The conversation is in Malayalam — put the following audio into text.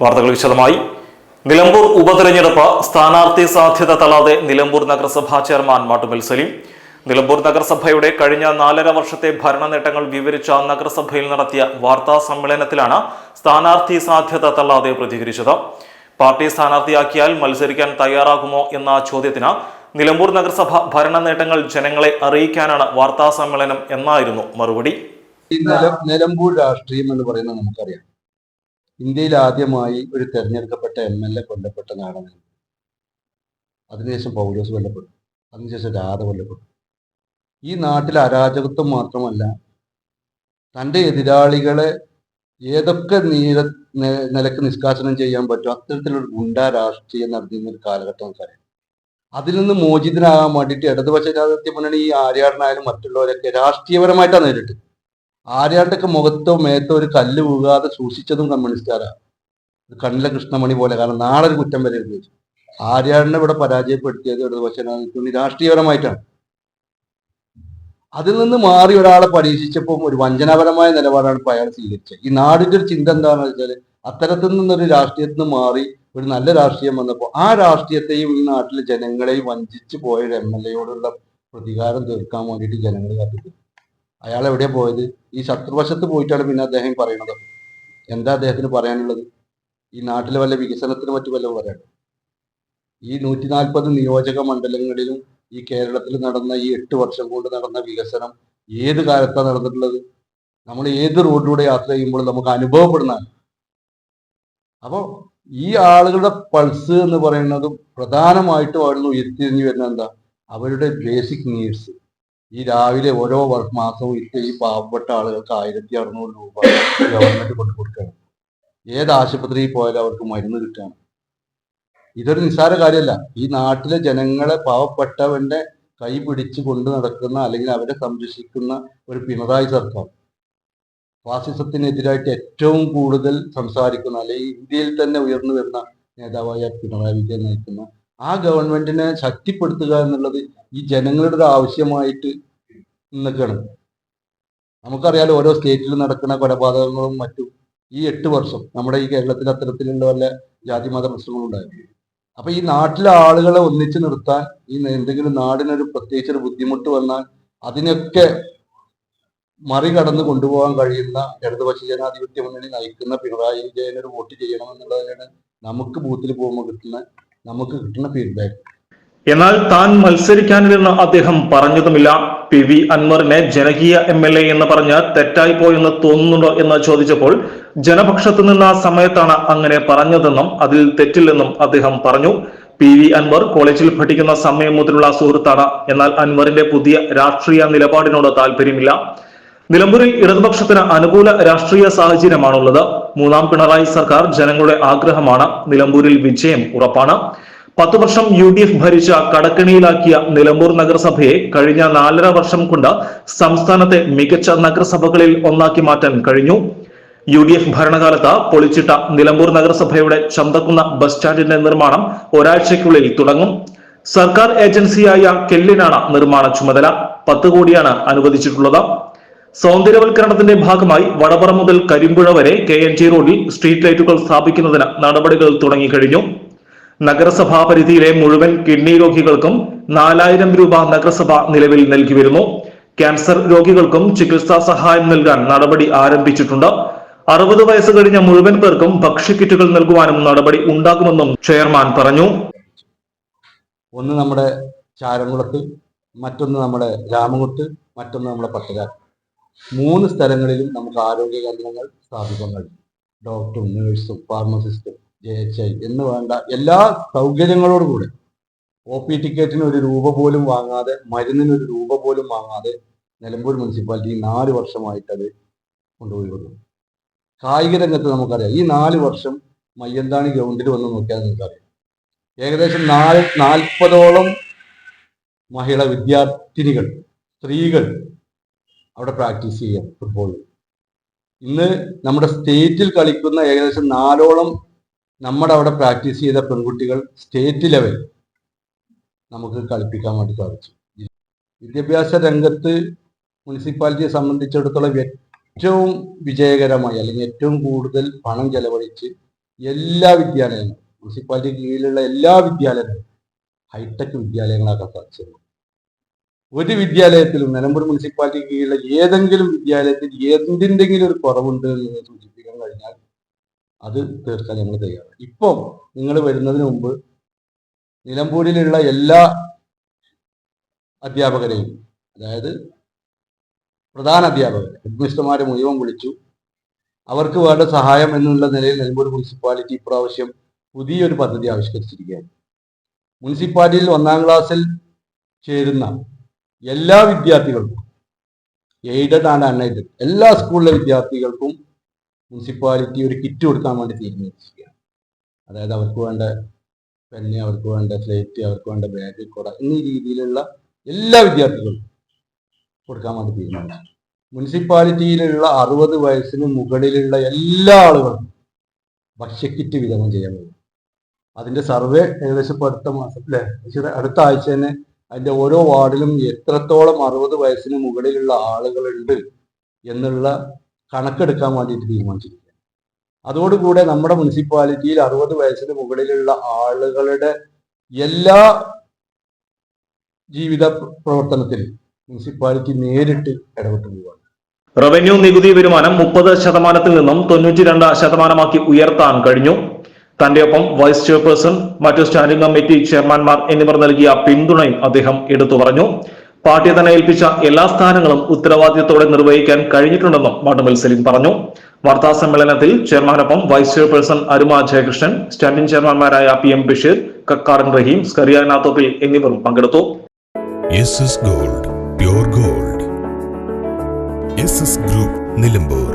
വാർത്തകൾ വിശദമായി. നിലമ്പൂർ ഉപതെരഞ്ഞെടുപ്പ് സ്ഥാനാർത്ഥി സാധ്യത തള്ളാതെ നിലമ്പൂർ നഗരസഭാ ചെയർമാൻ മാട്ടുമൽ സലീം. നിലമ്പൂർ നഗരസഭയുടെ കഴിഞ്ഞ നാലര വർഷത്തെ ഭരണ നേട്ടങ്ങൾ വിവരിച്ച നഗരസഭയിൽ നടത്തിയ വാർത്താ സമ്മേളനത്തിലാണ് സ്ഥാനാർത്ഥി സാധ്യത തള്ളാതെ പ്രതികരിച്ചത്. പാർട്ടി സ്ഥാനാർത്ഥിയാക്കിയാൽ മത്സരിക്കാൻ തയ്യാറാകുമോ എന്ന ചോദ്യത്തിന് നിലമ്പൂർ നഗരസഭ ഭരണ നേട്ടങ്ങൾ ജനങ്ങളെ അറിയിക്കാനാണ് വാർത്താ സമ്മേളനം എന്നായിരുന്നു മറുപടി. നിലമ്പൂർ രാഷ്ട്രീയം എന്ന് പറയുന്നത് നമുക്കറിയാം. ഇന്ത്യയിൽ ആദ്യമായി ഒരു തെരഞ്ഞെടുക്കപ്പെട്ട എം എൽ എ കൊല്ലപ്പെട്ട നാടാണ് അതിനുശേഷം പൗലോസ് കൊല്ലപ്പെട്ടു. അതിനുശേഷം രാധ കൊല്ലപ്പെട്ടു. ഈ നാട്ടിൽ അരാജകത്വം മാത്രമല്ല തന്റെ എതിരാളികളെ ഏതൊക്കെ നീര നിലയ്ക്ക് നിഷ്കാസനം ചെയ്യാൻ പറ്റും അത്തരത്തിലൊരു ഗുണ്ടാ രാഷ്ട്രീയം നടത്തിയിരുന്ന ഒരു കാലഘട്ടം നമുക്കറിയാം അതിൽ നിന്ന് മോചിതനാകാൻ വേണ്ടിയിട്ട് ഇടതുപക്ഷ ജനാധിപത്യ മുന്നണി ഈ ആര്യാടനായാലും മറ്റുള്ളവരൊക്കെ രാഷ്ട്രീയപരമായിട്ടാണ് നേരിട്ട് ആര്യാട്ടൊക്കെ മുഖത്തോ മേത്തോ ഒരു കല്ല് വീകാതെ സൂക്ഷിച്ചതും കമ്മ്യൂണിസ്റ്റുകാരാണ് കണ്ണിലെ കൃഷ്ണമണി പോലെ കാരണം നാളെ ഒരു കുറ്റം വരരുത് ആര്യാടിനെ ഇവിടെ പരാജയപ്പെടുത്തിയത് ഇടതുപക്ഷ ജനാധിപത്യ രാഷ്ട്രീയപരമായിട്ടാണ്. അതിൽ നിന്ന് മാറി ഒരാളെ പരീക്ഷിച്ചപ്പോൾ ഒരു വഞ്ചനാപരമായ നിലപാടാണ് ഇപ്പോൾ അയാൾ സ്വീകരിച്ചത്. ഈ നാടിന്റെ ഒരു ചിന്ത എന്താണെന്ന് വെച്ചാൽ അത്തരത്തിൽ നിന്നൊരു രാഷ്ട്രീയത്തിൽ നിന്ന് മാറി ഒരു നല്ല രാഷ്ട്രീയം വന്നപ്പോൾ ആ രാഷ്ട്രീയത്തെയും ഈ നാട്ടിലെ ജനങ്ങളെയും വഞ്ചിച്ചു പോയ ഒരു എം എൽ എയോടുള്ള പ്രതികാരം തീർക്കാൻ വേണ്ടിയിട്ട് ജനങ്ങൾ കാത്തിട്ടു അയാൾ എവിടെയാ പോയത്? ഈ ശത്രുവശത്ത് പോയിട്ടാണ് പിന്നെ അദ്ദേഹം പറയുന്നത് എന്താ അദ്ദേഹത്തിന് പറയാനുള്ളത്? ഈ നാട്ടിലെ വല്ല വികസനത്തിന് മറ്റു വല്ല പറയാനുള്ളത് ഈ നൂറ്റി നാൽപ്പത് നിയോജക മണ്ഡലങ്ങളിലും ഈ കേരളത്തിൽ നടന്ന ഈ എട്ട് വർഷം കൊണ്ട് നടന്ന വികസനം ഏത് കാലത്താണ് നടന്നിട്ടുള്ളത്? നമ്മൾ ഏത് റോഡിലൂടെ യാത്ര ചെയ്യുമ്പോൾ നമുക്ക് അനുഭവപ്പെടുന്നതാണ്. അപ്പോൾ ഈ ആളുകളുടെ പൾസ് എന്ന് പറയുന്നതും പ്രധാനമായിട്ടും നിന്ന് ഉയർത്തിരിഞ്ഞു വരുന്ന എന്താ? അവരുടെ ബേസിക് നീഡ്സ് ഈ രാവിലെ ഓരോ മാസവും ഇട്ട് ഈ പാവപ്പെട്ട ആളുകൾക്ക് ആയിരത്തി അറുന്നൂറ് രൂപ ഗവൺമെന്റ് കൊണ്ടു കൊടുക്കുകയാണ്. ഏത് ആശുപത്രിയിൽ പോയാലും അവർക്ക് മരുന്ന് കിട്ടുകയാണ്. ഇതൊരു നിസ്സാര കാര്യമല്ല. ഈ നാട്ടിലെ ജനങ്ങളെ പാവപ്പെട്ടവന്റെ കൈ പിടിച്ച് കൊണ്ടു നടക്കുന്ന അല്ലെങ്കിൽ അവരെ സംരക്ഷിക്കുന്ന ഒരു പിണറായി സർക്കാർ ഫാസിസത്തിനെതിരായിട്ട് ഏറ്റവും കൂടുതൽ സംസാരിക്കുന്ന അല്ലെങ്കിൽ ഇന്ത്യയിൽ തന്നെ ഉയർന്നു വരുന്ന നേതാവായ പിണറായി വിജയൻ നയിക്കുന്ന ആ ഗവൺമെന്റിനെ ശക്തിപ്പെടുത്തുക എന്നുള്ളത് ഈ ജനങ്ങളുടെ ഒരു ആവശ്യമായിട്ട് നിൽക്കുകയാണ് നമുക്കറിയാലോ ഓരോ സ്റ്റേറ്റിൽ നടക്കുന്ന കൊലപാതകങ്ങളും മറ്റും ഈ എട്ട് വർഷം നമ്മുടെ ഈ കേരളത്തിൽ അത്തരത്തിലുള്ള വല്ല ജാതി മത പ്രശ്നങ്ങളും ഉണ്ടായിരുന്നു അപ്പൊ ഈ നാട്ടിലെ ആളുകളെ ഒന്നിച്ചു നിർത്താൻ ഈ എന്തെങ്കിലും നാടിനൊരു പ്രത്യേകിച്ച് ഒരു ബുദ്ധിമുട്ട് വന്നാൽ അതിനൊക്കെ മറികടന്ന് കൊണ്ടുപോകാൻ കഴിയുന്ന ഇടതുപക്ഷ ജനാധിപത്യ മുന്നണി നയിക്കുന്ന പിണറായി വിജയനൊരു വോട്ട് ചെയ്യണം എന്നുള്ളതിനാണ് നമുക്ക് ബൂത്തിൽ പോകുമ്പോൾ കിട്ടുന്ന നമുക്ക് കിട്ടുന്ന ഫീഡ്ബാക്ക് എന്നാൽ താൻ മത്സരിക്കാനില്ലെന്ന് അദ്ദേഹം പറഞ്ഞതുമില്ല. പി വി അൻവറിനെ ജനകീയ എം എൽ എ എന്ന് പറഞ്ഞ് തെറ്റായി പോയെന്ന് തോന്നുന്നുണ്ടോ എന്ന് ചോദിച്ചപ്പോൾ ജനപക്ഷത്തു നിന്ന സമയത്താണ് അങ്ങനെ പറഞ്ഞതെന്നും അതിൽ തെറ്റില്ലെന്നും അദ്ദേഹം പറഞ്ഞു. പി വി അൻവർ കോളേജിൽ പഠിക്കുന്ന സമയം മുതലുള്ള സുഹൃത്താണ്. എന്നാൽ അൻവറിന്റെ പുതിയ രാഷ്ട്രീയ നിലപാടിനോട് താല്പര്യമില്ല നിലമ്പൂരിൽ ഇടതുപക്ഷത്തിന് അനുകൂല രാഷ്ട്രീയ സാഹചര്യമാണുള്ളത്. മൂന്നാം പിണറായി സർക്കാർ ജനങ്ങളുടെ ആഗ്രഹമാണ് നിലമ്പൂരിൽ വിജയം ഉറപ്പാണ്. പത്തു വർഷം യു ഡി എഫ് ഭരിച്ച കടക്കണിയിലാക്കിയ നിലമ്പൂർ നഗരസഭയെ കഴിഞ്ഞ നാലര വർഷം കൊണ്ട് സംസ്ഥാനത്തെ മികച്ച നഗരസഭകളിൽ ഒന്നാക്കി മാറ്റാൻ കഴിഞ്ഞു. യു ഡി എഫ് ഭരണകാലത്ത് പൊളിച്ചിട്ട നിലമ്പൂർ നഗരസഭയുടെ ചന്തക്കുന്ന ബസ് സ്റ്റാൻഡിന്റെ നിർമ്മാണം ഒരാഴ്ചയ്ക്കുള്ളിൽ തുടങ്ങും. സർക്കാർ ഏജൻസിയായ കെല്ലിനാണ് നിർമ്മാണ ചുമതല. പത്ത് കോടിയാണ് അനുവദിച്ചിട്ടുള്ളത്. സൗന്ദര്യവൽക്കരണത്തിന്റെ ഭാഗമായി വടപറ മുതൽ കരിമ്പുഴ വരെ കെ എൻ ജി റോഡിൽ സ്ട്രീറ്റ് ലൈറ്റുകൾ സ്ഥാപിക്കുന്നതിന് നടപടികൾ തുടങ്ങിക്കഴിഞ്ഞു. നഗരസഭാ പരിധിയിലെ മുഴുവൻ കിഡ്നി രോഗികൾക്കും നാലായിരം രൂപ നഗരസഭ നിലവിൽ നൽകി വരുന്നു. ക്യാൻസർ രോഗികൾക്കും ചികിത്സാ സഹായം നൽകാൻ നടപടി ആരംഭിച്ചിട്ടുണ്ട്. അറുപത് വയസ്സ് കഴിഞ്ഞ മുഴുവൻ പേർക്കും ഭക്ഷ്യക്കിറ്റുകൾ നൽകുവാനും നടപടി ഉണ്ടാകുമെന്നും ചെയർമാൻ പറഞ്ഞു. ഒന്ന് നമ്മുടെ ചാരംകുളത്ത് മറ്റൊന്ന് നമ്മുടെ രാമകുത്ത് മറ്റൊന്ന് നമ്മുടെ പട്ടരാർ മൂന്ന് സ്ഥലങ്ങളിലും നമുക്ക് ആരോഗ്യ കേന്ദ്രങ്ങൾ സ്ഥാപിക്കാൻ കഴിയും ഡോക്ടറും നേഴ്സും ഫാർമസിസ്റ്റും ജെ എച്ച് ഐ എന്ന് വേണ്ട എല്ലാ സൗകര്യങ്ങളോടുകൂടെ ഒ പി ടിക്കറ്റിന് ഒരു രൂപ പോലും വാങ്ങാതെ മരുന്നിന് ഒരു രൂപ പോലും വാങ്ങാതെ നിലമ്പൂർ മുനിസിപ്പാലിറ്റി നാല് വർഷമായിട്ട് അത് കൊണ്ടുപോയി കൊടുക്കും കായിക രംഗത്ത് നമുക്കറിയാം. ഈ നാല് വർഷം മയ്യന്താണി ഗ്രൗണ്ടിൽ വന്ന് നോക്കിയാൽ നിങ്ങൾക്കറിയാം. ഏകദേശം നാല് നാൽപ്പതോളം മഹിള വിദ്യാർത്ഥിനികൾ സ്ത്രീകൾ അവിടെ പ്രാക്ടീസ് ചെയ്യാം ഫുട്ബോൾ ഇന്ന് നമ്മുടെ സ്റ്റേറ്റിൽ കളിക്കുന്ന ഏകദേശം നാലോളം നമ്മുടെ അവിടെ പ്രാക്ടീസ് ചെയ്ത പെൺകുട്ടികൾ സ്റ്റേറ്റ് ലെവൽ നമുക്ക് കളിപ്പിക്കാൻ വേണ്ടി സാധിച്ചു. വിദ്യാഭ്യാസ രംഗത്ത് മുനിസിപ്പാലിറ്റിയെ സംബന്ധിച്ചിടത്തോളം ഏറ്റവും വിജയകരമായി അല്ലെങ്കിൽ ഏറ്റവും കൂടുതൽ പണം ചെലവഴിച്ച് എല്ലാ വിദ്യാലയങ്ങളും മുനിസിപ്പാലിറ്റി കീഴിലുള്ള എല്ലാ വിദ്യാലയങ്ങളും ഹൈടെക് വിദ്യാലയങ്ങളാക്കാൻ സാധിച്ചത് ഒരു വിദ്യാലയത്തിലും നിലമ്പൂർ മുനിസിപ്പാലിറ്റി കീഴിലെ ഏതെങ്കിലും വിദ്യാലയത്തിൽ എന്തിന്റെങ്കിലും ഒരു കുറവുണ്ട് എന്ന് സൂചിപ്പിക്കാൻ കഴിഞ്ഞാൽ അത് തീർക്കാൻ ഞങ്ങൾ തയ്യാറാണ്. ഇപ്പം നിങ്ങൾ വരുന്നതിന് മുമ്പ് നിലമ്പൂരിലുള്ള എല്ലാ അധ്യാപകരെയും അതായത് പ്രധാന അധ്യാപകർ ഹെഡ്മിസ്റ്റർമാരെ മുഴുവൻ വിളിച്ചു. അവർക്ക് വേണ്ട സഹായം എന്നുള്ള നിലയിൽ നിലമ്പൂർ മുനിസിപ്പാലിറ്റി ഇപ്രാവശ്യം പുതിയൊരു പദ്ധതി ആവിഷ്കരിച്ചിരിക്കുകയാണ്. മുനിസിപ്പാലിറ്റിയിൽ ഒന്നാം ക്ലാസ്സിൽ ചേരുന്ന എല്ലാ വിദ്യാർത്ഥികൾക്കും. Aided and unaided. എല്ലാ സ്കൂളിലെ വിദ്യാർത്ഥികൾക്കും മുനിസിപ്പാലിറ്റി ഒരു കിറ്റ് കൊടുക്കാൻ വേണ്ടി തീരുമാനിച്ചിരിക്കുകയാണ്. അതായത് അവർക്ക് വേണ്ട പെന്ന് അവർക്ക് വേണ്ട സ്ലേറ്റ് അവർക്ക് വേണ്ട ബാഗ് കുട എന്നീ രീതിയിലുള്ള എല്ലാ വിദ്യാർത്ഥികൾക്കും കൊടുക്കാൻ വേണ്ടി തീരുമാനിച്ചു. മുനിസിപ്പാലിറ്റിയിലുള്ള അറുപത് വയസ്സിന് മുകളിലുള്ള എല്ലാ ആളുകളും ഭക്ഷ്യക്കിറ്റ് വിതരണം ചെയ്യാൻ അതിന്റെ സർവേ ഏകദേശം അടുത്ത മാസം അല്ലെ? അടുത്ത ആഴ്ച തന്നെ അതിന്റെ ഓരോ വാർഡിലും എത്രത്തോളം അറുപത് വയസ്സിന് മുകളിലുള്ള ആളുകളുണ്ട് എന്നുള്ള കണക്കെടുക്കാൻ വേണ്ടിയിട്ട് തീരുമാനിച്ചിരിക്കുക അതോടുകൂടെ നമ്മുടെ മുനിസിപ്പാലിറ്റിയിൽ അറുപത് വയസ്സിന് മുകളിലുള്ള ആളുകളുടെ എല്ലാ ജീവിത പ്രവർത്തനത്തിൽ മുനിസിപ്പാലിറ്റി നേരിട്ട് ഇടപെട്ടു പോവുകയാണ് റവന്യൂ നികുതി വരുമാനം മുപ്പത് ശതമാനത്തിൽ നിന്നും തൊണ്ണൂറ്റി രണ്ട് ശതമാനമാക്കി ഉയർത്താൻ കഴിഞ്ഞു. തന്റെ ഒപ്പം വൈസ് ചെയർപേഴ്സൺ മറ്റു സ്റ്റാൻഡിംഗ് കമ്മിറ്റി ചെയർമാൻമാർ എന്നിവർ നൽകിയ പിന്തുണയും അദ്ദേഹം എടുത്തു പറഞ്ഞു. പാർട്ടി തന്നെ ഏൽപ്പിച്ച എല്ലാ സ്ഥാനങ്ങളും ഉത്തരവാദിത്തത്തോടെ നിർവഹിക്കാൻ കഴിഞ്ഞിട്ടുണ്ടെന്നും മാട്ടുമൽ സലീം പറഞ്ഞു. വാർത്താ സമ്മേളനത്തിൽ ചെയർമാനൊപ്പം vice chairperson Aruma Jayakrishnan standing ചെയർമാൻമാരായ P M Basheer Kakkadan Raheem Scaria Nathoppil എന്നിവരും പങ്കെടുത്തു. Gold gold group Nilambur